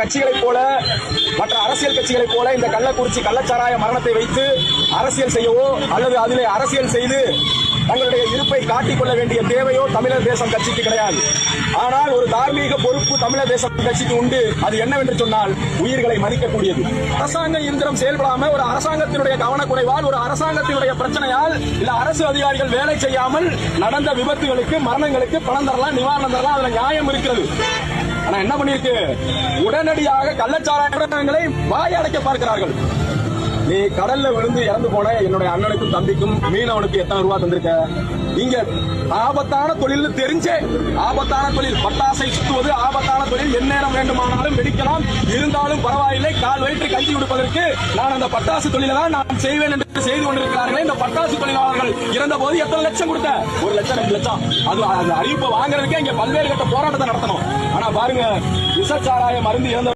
கட்சிகளைப் போல மற்ற அரசியல் கட்சிகளைப் போல இந்த கள்ளக்குறிச்சி கள்ளச்சாராய மரணத்தை வைத்து அரசியல் செய்யவோ அல்லது அதிலே அரசியல் செய்து தங்களுடைய இருப்பை காட்டிக் கொள்ள வேண்டிய தேவையோ தமிழர் தேசம் கட்சிக்கு கிடையாது. ஆனால் ஒரு தார்மீக பொறுப்பு தமிழர் தேசம் கட்சிக்கு உண்டு. அது என்னவென்று சொன்னால் உயிர்களை மதிக்கக்கூடியது. அரசாங்க இயந்திரம் செயல்படாம ஒரு அரசாங்கத்தினுடைய கவனக்குறைவால் ஒரு அரசாங்கத்தினுடைய பிரச்சனையால் இல்ல அரசு அதிகாரிகள் வேலை செய்யாமல் நடந்த விபத்துகளுக்கு மரணங்களுக்கு பணம் தரலாம் நிவாரணம் தரலாம் அதுல நியாயம் இருக்கிறது. ஆனா என்ன பண்ணிருக்கு உடனடியாக கள்ளச்சாராயங்களை வாய் அடைக்க பார்க்கிறார்கள். நீ கடல்ல விழுந்து இறந்து போன என்னுடைய அண்ணனுக்கும் தம்பிக்கும் மீனவனுக்கு எத்தனை ரூபா தந்திருக்க? நீங்க ஆபத்தான தொழில் தெரிஞ்சே ஆபத்தான தொழில் பட்டாசை சுத்துவது ஆபத்தான தொழில். எந்நேரம் வேண்டுமானாலும் வெடிக்கலாம். இருந்தாலும் பரவாயில்லை. கால் வயிற்று கஞ்சி கொடுப்பதற்கு நான் அந்த பட்டாசு தொழிலை தான் நான் செய்வேன் என்று செய்து கொண்டிருக்கிறார்களே. இந்த பட்டாசு தொழிலாளர்கள் இறந்த போது எத்தனை லட்சம் கொடுத்த? ஒரு லட்சம் ரெண்டு லட்சம். அது அந்த அறிவிப்பை வாங்குறதுக்கே இங்க பல்வேறு கட்ட போராட்டத்தை நடத்தணும். ஆனா பாருங்க விசச்சாராய மருந்து இறந்த